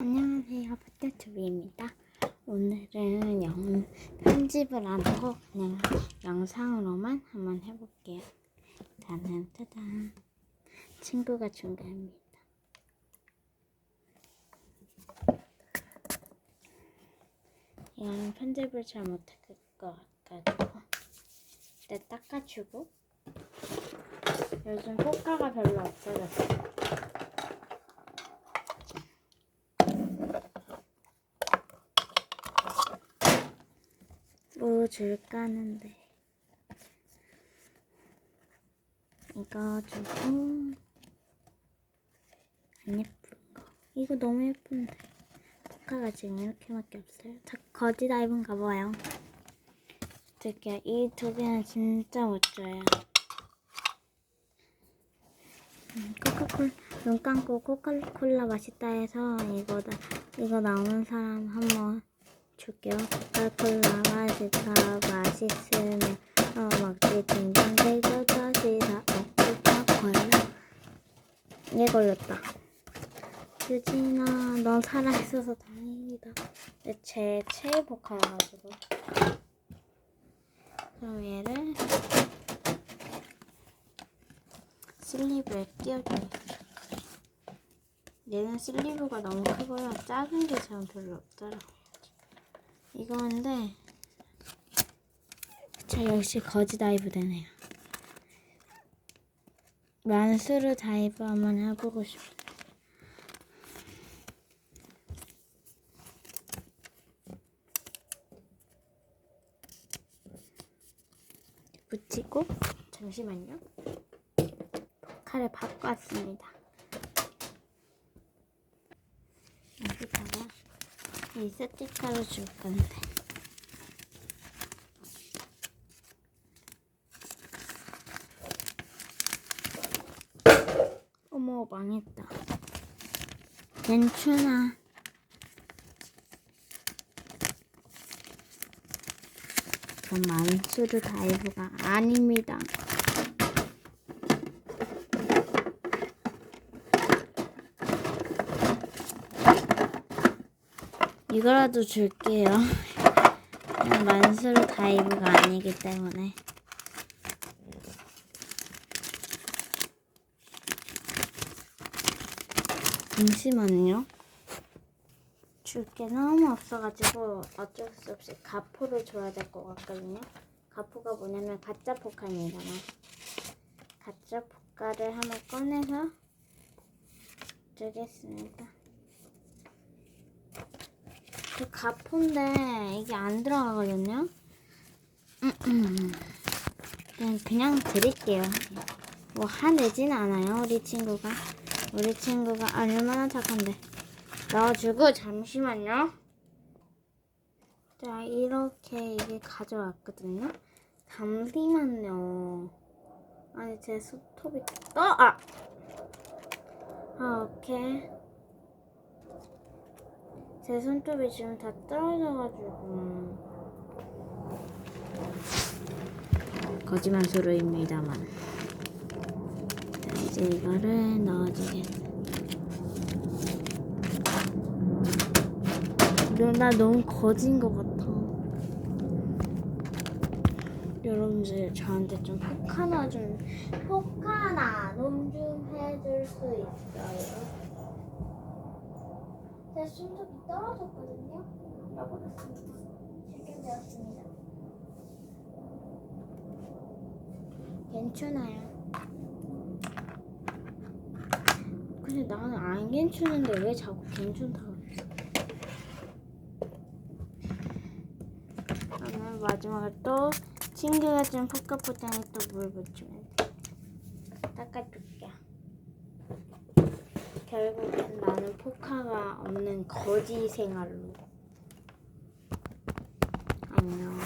안녕하세요. 포테투비입니다. 오늘은 영, 편집을 안 하고 그냥 영상으로만 한번 해볼게요. 일단은 짜잔 친구가 중간입니다. 이거는 편집을 잘 못할 것 같아가지고 일단 닦아주고 요즘 효과가 별로 없어졌어요. 뭐 줄까 하는데. 이거 주고 안 예쁜 거. 이거 너무 예쁜데. 포카가 지금 이렇게밖에 없어요. 다 거지 다이븐 가봐요. 특히 이두 개는 진짜 멋져요. 음, 코카콜 눈 감고 코카콜라 맛있다 해서 이거다 이거 나오는 사람 한번 줄게요. 코카콜라 맛있다 맛있으면 어 먹지 딩동댕도 터지다 어 코카콜라 얘 걸렸다. 유진아 넌 살아있어서 다행이다. 제 최애 복화여가지고 그럼 얘를 슬리브에 끼워줘요. 얘는 슬리브가 너무 크고요. 작은 게전 별로 없더라고요. 이거인데 저 역시 거지 다이브 되네요. 만수르 다이브 한번 해보고 싶어요. 붙이고 잠시만요. 칼을 바꿔왔습니다. 여기다가 이 스티커를 줄 건데. 어머 망했다. 괜찮아. 전 만수르 다이브가 아닙니다. 이거라도 줄게요. 만수르 다이브가 아니기 때문에. 잠시만요. 줄 게 너무 없어가지고 어쩔 수 없이 가포를 줘야 될 것 같거든요. 가포가 뭐냐면 가짜 포카입니다만. 가짜 포카를 한번 꺼내서 주겠습니다. 그 가포인데 이게 안 들어가거든요. 그냥 그냥 드릴게요. 뭐 화내진 않아요 우리 친구가. 우리 친구가 얼마나 착한데. 넣어주고 잠시만요. 자 이렇게 이게 가져왔거든요. 잠시만요. 아니 제 스톱이 떠 아. 아 오케이. 제 손톱이 지금 다 떨어져가지고. 거짓말 소리입니다만. 자 이제 이거를 넣어주겠습니다 나 너무 거진 것 같아. 여러분들 저한테 좀 포카나 좀 포카나 놈좀 해줄 수 있어요? 제 손톱이 떨어졌거든요. 잃어버렸습니다. 실격되었습니다. 괜찮아요. 근데 나는 안 괜찮은데 왜 자꾸 괜찮다고 했어? 그러면 마지막에 또 친구가 좀 포카포장에 또 물 붙이면 돼. 닦아줄게. 결국엔 나는 포카가 없는 거지 생활로. 안녕.